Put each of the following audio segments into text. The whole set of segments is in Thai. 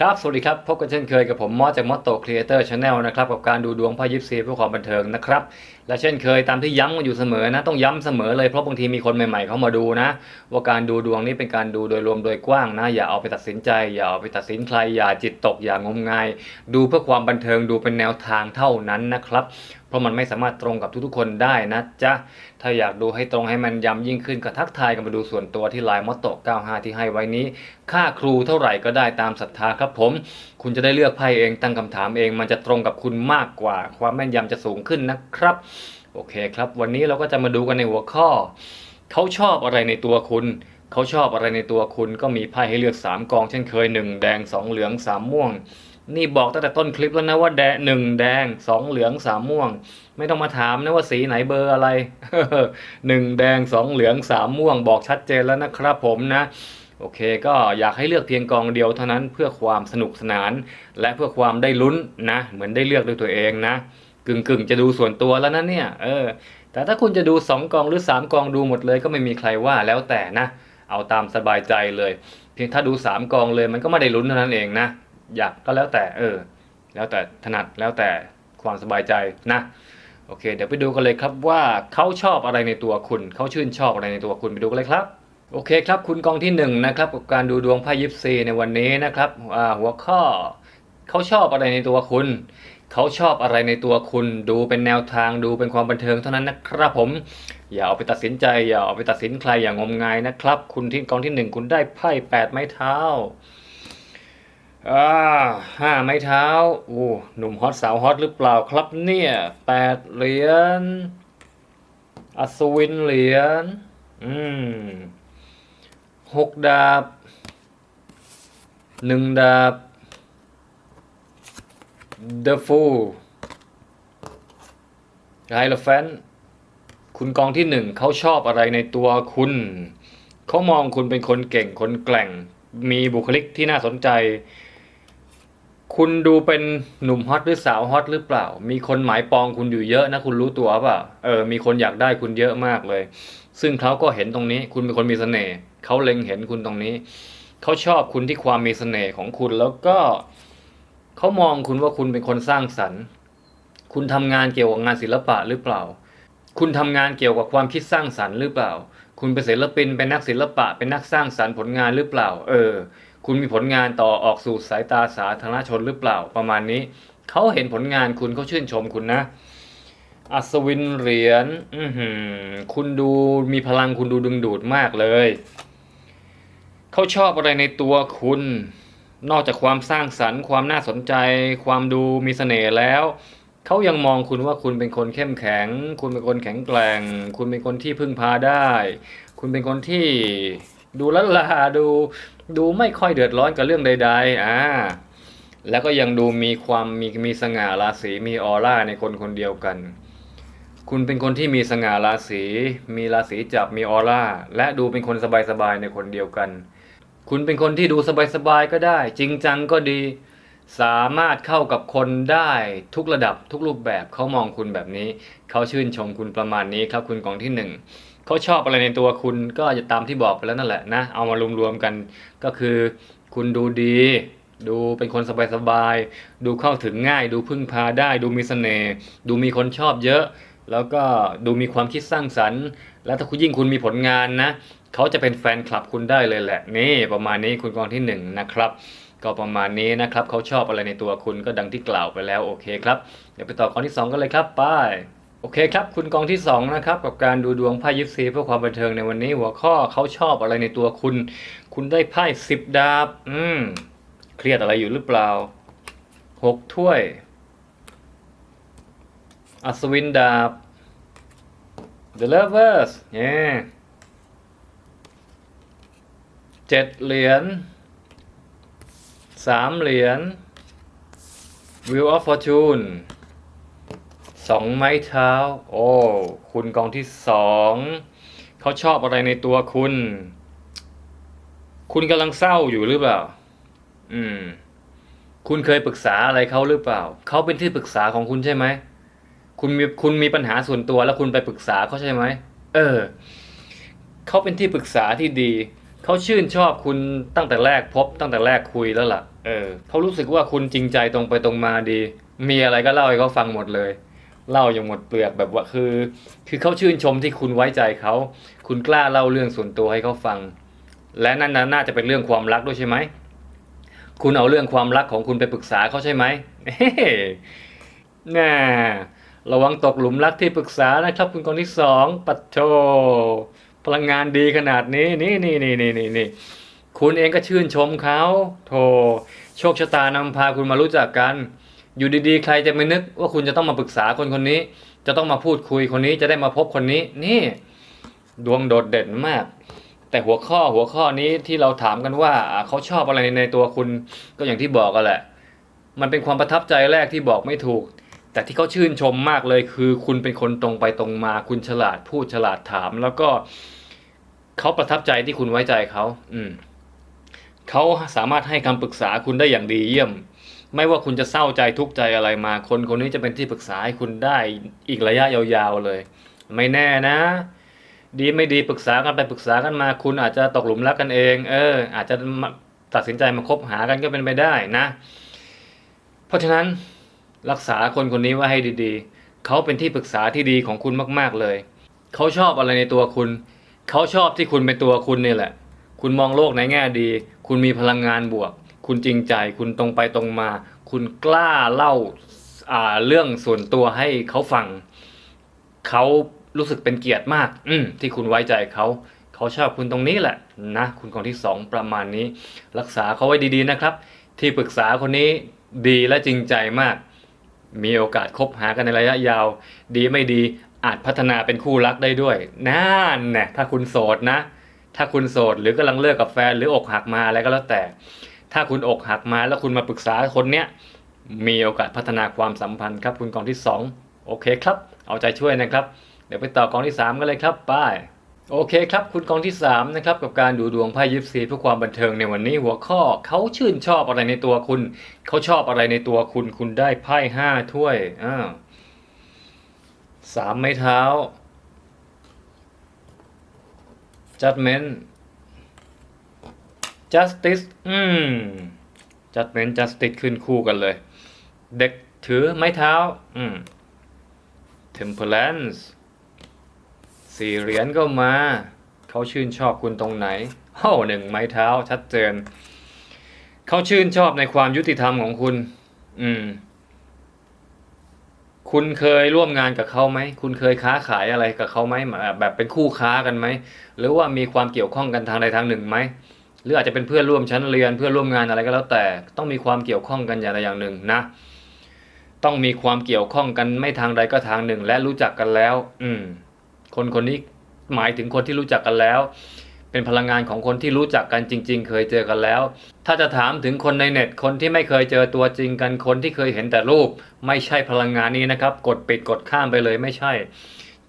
ครับ สวัสดีครับ พบกันเช่นเคยกับผมมอสจากมอสโตครีเอเตอร์ชาแนลนะครับ กับการดูดวงไพ่ยิปซีเพื่อความบันเทิงนะครับ และเช่นเคยตามที่ย้ำกันอยู่เสมอนะ ต้องย้ำเสมอเลยเพราะบางทีมีคนใหม่ๆเข้ามาดูนะ ว่าการดูดวงนี้เป็นการดูโดยรวมโดยกว้างนะ อย่าเอาไปตัดสินใจ อย่าเอาไปตัดสินใครอย่าจิตตกอย่างมงาย ดูเพื่อความบันเทิงดูเป็นแนวทางเท่านั้นนะครับ ราะมันไม่สามารถตรงกับทุกๆคนได้นะจ๊ะ ถ้าอยากดูให้ตรงให้มันย้ำยิ่งขึ้นก็ทักทายกันมาดูส่วนตัวที่ไลน์มอตโต95 ที่ให้ไว้นี้ ค่าครูเท่าไหร่ก็ได้ตามศรัทธาครับผม คุณจะได้เลือกไพ่เองตั้งคำถามเอง มันจะตรงกับคุณมากกว่า ความแม่นยำจะสูงขึ้นนะครับ โอเคครับ วันนี้เราก็จะมาดูกันในหัวข้อ เขาชอบอะไรในตัวคุณเขาชอบอะไรในตัวคุณก็มีไพ่ให้เลือก 3 กองเช่นเคย 1 แดง 2 เหลือง 3 ม่วง นี่บอกตั้งแต่ต้นคลิปแล้วนะว่าแดงหนึ่งแดงสองเหลืองสามม่วง ไม่ต้องมาถามนะว่าสีไหนเบอร์อะไรหนึ่งแดงสองเหลืองสามม่วง บอกชัดเจนแล้วนะครับผมนะ โอเค ก็อยากให้เลือกเพียงกองเดียวเท่านั้นเพื่อความสนุกสนาน และเพื่อความได้ลุ้นนะ เหมือนได้เลือกด้วยตัวเองนะกึ่งกึ่งๆจะดูส่วนตัวแล้วนะเนี่ยเออแต่ถ้าคุณจะดู 2 กองหรือ 3 กองดูหมดเลยก็ไม่มีใครว่าแล้วแต่นะ เอาตามสบายใจเลย เพียงถ้าดู 3 กองเลยมันก็ไม่ได้ลุ้นเท่านั้นเองนะ อยากก็แล้วแต่เออ แล้วแต่ถนัดแล้วแต่ความสบายใจนะโอเค เดี๋ยวไปดูกันเลยครับว่าเขาชอบอะไรในตัวคุณเขาชื่นชอบอะไรในตัวคุณไปดูกันเลยครับโอเคครับคุณกองที่หนึ่งนะครับกับการดูดวงไพ่ยิปซีในวันนี้นะครับหัวข้อเขาชอบอะไรในตัวคุณ เขาชอบอะไรในตัวคุณ ดูเป็นแนวทางดูเป็นความบันเทิงเท่านั้นนะครับผม อย่าเอาไปตัดสินใจอย่าเอาไปตัดสินใครอย่างงมงายนะครับ คุณที่กองที่หนึ่งคุณได้ไพ่แปดไม้เท้า อ่าห้าไม้เท้าโอ้หนุ่มฮอตสาวฮอตหรือเปล่าครับเนี่ยแปดเหรียญอัศวินเหรียญอืมหกดาบหนึ่งดาบ The Fool ไฮโลแฟนคุณกองที่หนึ่งเขาชอบอะไรในตัวคุณ เขามองคุณเป็นคนเก่งคนแกร่ง มีบุคลิกที่น่าสนใจ คุณดูเป็นหนุ่มฮอตหรือสาวฮอตหรือเปล่า มีคนหมายปองคุณอยู่เยอะนะ คุณรู้ตัวเปล่า เออ มีคนอยากได้คุณเยอะมากเลย ซึ่งเขาก็เห็นตรงนี้ คุณเป็นคนมีเสน่ห์เขาเล็งเห็นคุณตรงนี้ เขาชอบคุณที่ความมีเสน่ห์ของคุณ แล้วก็เขามองคุณว่าคุณเป็นคนสร้างสรรค์ คุณทำงานเกี่ยวกับงานศิลปะหรือเปล่า คุณทำงานเกี่ยวกับความคิดสร้างสรรค์หรือเปล่า คุณเป็นศิลปินเป็นนักศิลปะ เป็นนักสร้างสรรค์ผลงานหรือเปล่า เออ คุณมีผลงานต่อออกสู่สายตาสาธารณชนหรือเปล่า ประมาณนี้เขาเห็นผลงานคุณเขาชื่นชมคุณนะ อัศวินเหรียญอืคุณดูมีพลังคุณดูดึงดูดมากเลยเขาชอบอะไรในตัวคุณ นอกจากความสร้างสรรค์ ความน่าสนใจ ความดูมีเสน่ห์แล้ว เขายังมองคุณว่าคุณเป็นคนเข้มแข็ง คุณเป็นคนแข็งแกร่ง คุณเป็นคนที่พึ่งพาได้ คุณเป็นคนที่ดูละลาดูดูไม่ค่อยเดือดร้อนกับเรื่องใด ๆ อ่า แล้วก็ยังดูมีความมีมีสง่าราศีมีออร่าในคนคนเดียวกัน คุณเป็นคนที่มีสง่าราศีมีราศีจับมีออร่าและดูเป็นคนสบายๆในคนเดียวกัน คุณเป็นคนที่ดูสบายๆก็ได้ จริงจังก็ดี สามารถเข้ากับคนได้ทุกระดับทุกรูปแบบเขามองคุณแบบนี้เขาชื่นชมคุณประมาณนี้ครับคุณกองที่หนึ่งเขาชอบอะไรในตัวคุณก็จะตามที่บอกไปแล้วนั่นแหละนะเอามารวมๆกันก็คือคุณดูดี ดูเป็นคนสบายๆดูเข้าถึงง่าย ดูพึ่งพาได้ ดูมีเสน่ห์ดูมีคนชอบเยอะ แล้วก็ดูมีความคิดสร้างสรรค์ แล้วถ้าคุณยิ่งคุณมีผลงานนะเขาจะเป็นแฟนคลับคุณได้เลยแหละนี่ประมาณนี้คุณกองที่หนึ่งนะครับ ก็ประมาณนี้นะครับเขาชอบอะไรในตัวคุณก็ดังที่กล่าวไปแล้วโอเคครับเดี๋ยวไปต่อกองที่สองกันเลยครับไปโอเคครับคุณกองที่สองนะครับกับการดูดวงไพ่ยิปซีเพื่อความบันเทิงในวันนี้ หัวข้อเขาชอบอะไรในตัวคุณ คุณได้ไพ่สิบดาบ อืมเครียดอะไรอยู่หรือเปล่าหกถ้วย อัศวินดาบ The Lovers เนี่ยเจ็ดเหรียญ สามเหรียญ Wheel of Fortune สองไม้เท้า โอ้ คุณกองที่สองเขาชอบอะไรในตัวคุณ คุณกำลังเศร้าอยู่หรือเปล่า อืม คุณเคยปรึกษาอะไรเขาหรือเปล่า เขาเป็นที่ปรึกษาของคุณใช่ไหม คุณมีคุณมีปัญหาส่วนตัวแล้วคุณไปปรึกษาเขาใช่ไหม เออ เขาเป็นที่ปรึกษาที่ดี เขาชื่นชอบคุณตั้งแต่แรกพบตั้งแต่แรกคุยแล้วล่ะ เออเขารู้สึกว่าคุณจริงใจตรงไปตรงมาดี มีอะไรก็เล่าให้เขาฟังหมดเลย เล่าอย่างหมดเปลือกแบบว่าคือ คือเขาชื่นชมที่คุณไว้ใจเขา คุณกล้าเล่าเรื่องส่วนตัวให้เขาฟัง และนั่นน่าจะเป็นเรื่องความรักด้วยใช่ไหม คุณเอาเรื่องความรักของคุณไปปรึกษาเขาใช่ไหมเฮ้น่าระวังตกหลุมรักที่ปรึกษานะครับ คุณคนที่สองปัดโทพลังงานดีขนาดนี้นี่นี่นี่นี่นี่นี่ คุณเองก็ชื่นชมเขาโทโชคชะตานำพาคุณมารู้จักกัน อยู่ดีๆ ใครจะไม่นึกว่าคุณจะต้องมาปรึกษาคนคนนี้ จะต้องมาพูดคุยคนนี้จะได้มาพบคนนี้ นี่ ดวงโดดเด่นมาก แต่หัวข้อหัวข้อนี้ที่เราถามกันว่าอ่าเขาชอบอะไรในตัวคุณก็อย่างที่บอกกันแหละ มันเป็นความประทับใจแรกที่บอกไม่ถูก แต่ที่เขาชื่นชมมากเลยคือ คุณเป็นคนตรงไปตรงมา คุณฉลาดพูดฉลาดถาม แล้วก็เขาประทับใจที่คุณไว้ใจเขา อืม เขาสามารถให้คำปรึกษาคุณได้อย่างดีเยี่ยม ไม่ว่าคุณจะเศร้าใจทุกข์ใจอะไรมา คนคนนี้จะเป็นที่ปรึกษาให้คุณได้อีกระยะยาวๆเลย ไม่แน่นะ ดีไม่ดีปรึกษากันไปปรึกษากันมา คุณอาจจะตกหลุมรักกันเอง เออ อาจจะตัดสินใจมาคบหากันก็เป็นไปได้นะ เพราะฉะนั้นรักษาคนคนนี้ไว้ให้ดีๆ เขาเป็นที่ปรึกษาที่ดีของคุณมากๆเลย เขาชอบอะไรในตัวคุณ เขาชอบที่คุณเป็นตัวคุณนี่แหละ คุณมองโลกในแง่ดี คุณมีพลังงานบวก คุณจริงใจ คุณตรงไปตรงมา คุณกล้าเล่าาเรื่องส่วนตัวให้เขาฟัง เขารู้สึกเป็นเกียรติมาก อืที่คุณไว้ใจเขาเขาชอบคุณตรงนี้แหละนะคุณคนที่สองประมาณนี้ รักษาเขาไว้ดีๆนะครับ ที่ปรึกษาคนนี้ดีและจริงใจมาก มีโอกาสคบหากันในระยะยาว ดีไม่ดีอาจพัฒนาเป็นคู่รักได้ด้วยนั่นแน่ถ้าคุณโสดนะ ถ้าคุณโสดหรือกำลังเลิกกับแฟนหรืออกหักมาอะไรก็แล้วแต่ ถ้าคุณอกหักมาแล้วคุณมาปรึกษาคนเนี้ยมีโอกาสพัฒนาความสัมพันธ์ครับ คุณกองที่สองโอเคครับ เอาใจช่วยนะครับ เดี๋ยวไปต่อกองที่สามกันเลยครับไป้ายโอเคครับ คุณกองที่สามนะครับ กับการดูดวงไพ่ยิปซีเพื่อความบันเทิงในวันนี้หัวข้อเขาชื่นชอบอะไรในตัวคุณ เขาชอบอะไรในตัวคุณ คุณได้ไพ่ห้าถ้วยอ้าสามไม้เท้า judgment justice อืม judgment justice ขึ้นคู่กันเลย เด็กถือไม้เท้า อืม temperance สี่เหรียญก็มา เขาชื่นชอบคุณตรงไหนโอ้หนึ่งไม้เท้าชัดเจน เขาชื่นชอบในความยุติธรรมของคุณ อืม คุณเคยร่วมงานกับเขาไหม คุณเคยค้าขายอะไรกับเขาไหมแบบแบบเป็นคู่ค้ากันไหม หรือว่ามีความเกี่ยวข้องกันทางใดทางหนึ่งไหม หรืออาจจะเป็นเพื่อนร่วมชั้นเรียนเพื่อนร่วมงานอะไรก็แล้วแต่ ต้องมีความเกี่ยวข้องกันอย่างใดอย่างหนึ่งนะ ต้องมีความเกี่ยวข้องกันไม่ทางใดก็ทางหนึ่ง และรู้จักกันแล้ว อืม คนคนนี้หมายถึงคนที่รู้จักกันแล้ว เป็นพลังงานของคนที่รู้จักกันจริง ๆ เคยเจอกันแล้ว ถ้าจะถามถึงคนในเน็ตคนที่ไม่เคยเจอตัวจริงกันคนที่เคยเห็นแต่รูป ไม่ใช่พลังงานนี้นะครับ กดปิดกดข้ามไปเลยไม่ใช่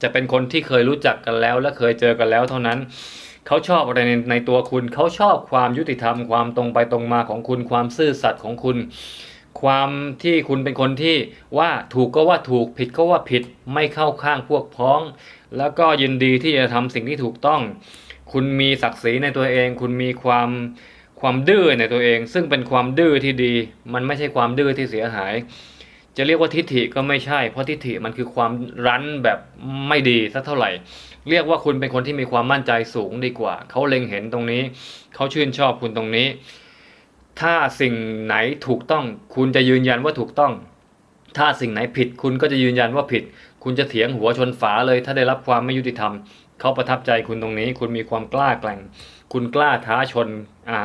จะเป็นคนที่เคยรู้จักกันแล้ว และเคยเจอกันแล้วเท่านั้นเขาชอบอะไรในในตัวคุณเขาชอบความยุติธรรมความตรงไปตรงมาของคุณความซื่อสัตย์ของคุณ ความที่คุณเป็นคนที่ว่าถูกก็ว่าถูกผิดก็ว่าผิดไม่เข้าข้างพวกพ้อง แล้วก็ยินดีที่จะทำสิ่งที่ถูกต้อง คุณมีศักดิ์ศรีในตัวเอง คุณมีความความดื้อในตัวเอง ซึ่งเป็นความดื้อที่ดี มันไม่ใช่ความดื้อที่เสียหาย จะเรียกว่าทิฐิก็ไม่ใช่ เพราะทิฐิมันคือความรั้นแบบไม่ดีสักเท่าไหร่ เรียกว่าคุณเป็นคนที่มีความมั่นใจสูงดีกว่า เขาเล็งเห็นตรงนี้ เขาชื่นชอบคุณตรงนี้ ถ้าสิ่งไหนถูกต้อง คุณจะยืนยันว่าถูกต้อง ถ้าสิ่งไหนผิด คุณก็จะยืนยันว่าผิด คุณจะเถียงหัวชนฝาเลย ถ้าได้รับความไม่ยุติธรรม เขาประทับใจคุณตรงนี้ คุณมีความกล้าแกร่ง คุณกล้าท้าชนอ่า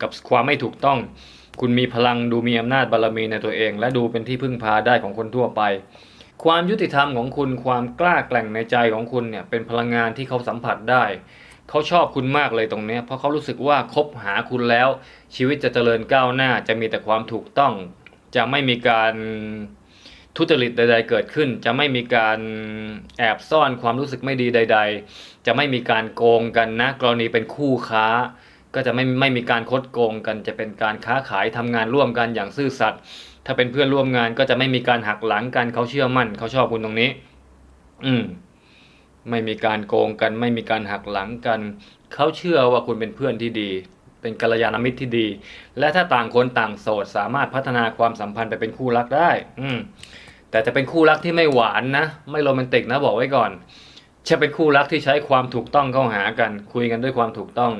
กับความไม่ถูกต้อง คุณมีพลังดูมีอำนาจบารมีในตัวเอง และดูเป็นที่พึ่งพาได้ของคนทั่วไป ความยุติธรรมของคุณความกล้าแกร่งในใจของคุณเนี่ยเป็นพลังงานที่เขาสัมผัสได้เขาชอบคุณมากเลยตรงนี้ เพราะเขารู้สึกว่าคบหาคุณแล้ว ชีวิตจะเจริญก้าวหน้าจะมีแต่ความถูกต้อง จะไม่มีการ ทุจริตใด ๆ เกิดขึ้น จะไม่มีการแอบซ่อนความรู้สึกไม่ดีใด ๆ จะไม่มีการโกงกันนะกรณีเป็นคู่ค้า ก็จะไม่ไม่มีการคดโกงกัน จะเป็นการค้าขายทำงานร่วมกันอย่างซื่อสัตย์ถ้าเป็นเพื่อนร่วมงานก็จะไม่มีการหักหลังกันเขาเชื่อมั่นเขาชอบคุณตรงนี้ อืมไม่มีการโกงกัน ไม่มีการหักหลังกัน เขาเชื่อว่าคุณเป็นเพื่อนที่ดีเเป็นกัลยาณมิตรที่ดี และถ้าต่างคนต่างโสดสามารถพัฒนาความสัมพันธ์ไปเป็นคู่รักได้ อืม แต่จะเป็นคู่รักที่ไม่หวานนะ ไม่โรแมนติกนะบอกไว้ก่อน จะเป็นคู่รักที่ใช้ความถูกต้องเข้าหากัน คุยกันด้วยความถูกต้อง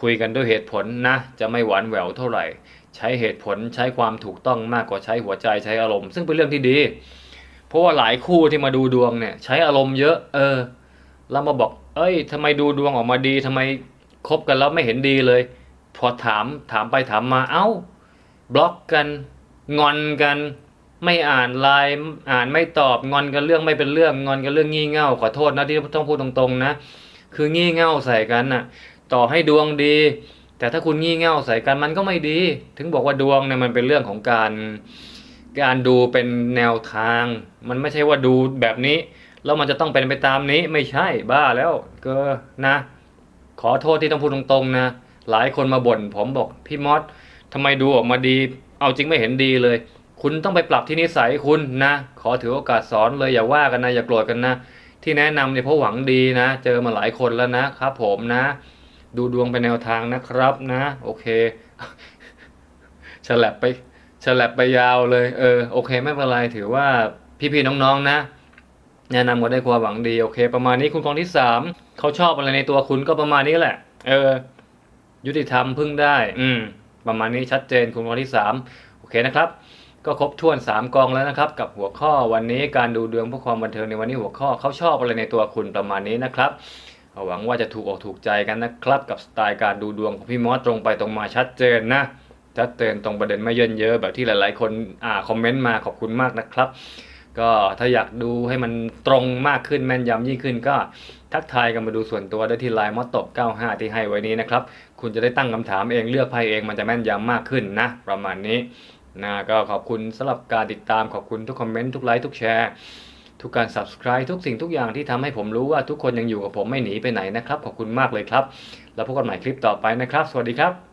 คุยกันด้วยเหตุผลนะ จะไม่หวานแหววเท่าไหร่ ใช้เหตุผลใช้ความถูกต้องมากกว่าใช้หัวใจใช้อารมณ์ ซึ่งเป็นเรื่องที่ดี เพราะว่าหลายคู่ที่มาดูดวงเนี่ย ใช้อารมณ์เยอะ เออแล้วมาบอก เอ้ยทำไมดูดวงออกมาดีทำไมคบกันแล้วไม่เห็นดีเลย พอถามถามไปถามมาเอ้า บล็อกกัน งอนกัน ไม่อ่านไลน์อ่านไม่ตอบงอนกันเรื่องไม่เป็นเรื่องงอนกันเรื่องงี่เง่าขอโทษนะที่ต้องพูดตรงๆนะ คืองี่เง่าใส่กันน่ะ ต่อให้ดวงดี แต่ถ้าคุณงี่เง่าใส่กันมันก็ไม่ดี ถึงบอกว่าดวงเนี่ยมันเป็นเรื่องของการการดูเป็นแนวทาง มันไม่ใช่ว่าดูแบบนี้ แล้วมันจะต้องเป็นไปตามนี้ไม่ใช่บ้าแล้วก็นะ ขอโทษที่ต้องพูดตรงๆนะ หลายคนมาบ่นผมบอกพี่มอสทำไมดูออกมาดี เอาจริงไม่เห็นดีเลย คุณต้องไปปรับที่นิสัยคุณนะ ขอถือโอกาสสอนเลยอย่าว่ากันนะอย่าโกรธกันนะ ที่แนะนำเนี่ยเพราะหวังดีนะ เจอมาหลายคนแล้วนะครับผมนะ ดูดวงเป็นแนวทางนะครับนะ โอเคฉลับไปฉลับไปยาวเลย เออโอเค ไม่เป็นไรถือว่าพี่ๆน้องๆนะ แนะนำกันด้ความหวังดีโอเค ประมาณนี้คุณกองที่สามเขาชอบอะไรในตัวคุณก็ประมาณนี้แหละ เออ ยุติธรรมพึ่งได้ อืม ประมาณนี้ชัดเจนคุณกองที่สามโอเคนะครับ ก็ครบถ้วนสามกองแล้วนะครับ กับหัวข้อวันนี้การดูดวงเพื่อความบันเทิงในวันนี้หัวข้อเขาชอบอะไรในตัวคุณประมาณนี้นะครับหวังว่าจะถูกอกถูกใจกันนะครับ กับสไตล์การดูดวงของพี่มอสตรงไปตรงมาชัดเจนนะชัดเจนตรงประเด็นไม่เยินเยอะแบบที่หลาย ๆ คนอ่าคอมเมนต์มาขอบคุณมากนะครับ ก็ถ้าอยากดูให้มันตรงมากขึ้นแม่นยำยิ่งขึ้นก็ทักทายกันมาดูส่วนตัวได้ที่ไลน์มอตบ95 ที่ให้ไว้นี้นะครับ คุณจะได้ตั้งคำถามเองเลือกไพ่เองมันจะแม่นยำมากขึ้นนะ ประมาณนี้ นะก็ขอบคุณสำหรับการติดตามขอบคุณทุกคอมเมนต์ทุกไลค์ทุกแชร์ทุกการ subscribe ทุกสิ่งทุกอย่างที่ทำให้ผมรู้ว่าทุกคนยังอยู่กับผมไม่หนีไปไหนนะครับ ขอบคุณมากเลยครับ แล้วพบกันใหม่คลิปต่อไปนะครับ สวัสดีครับ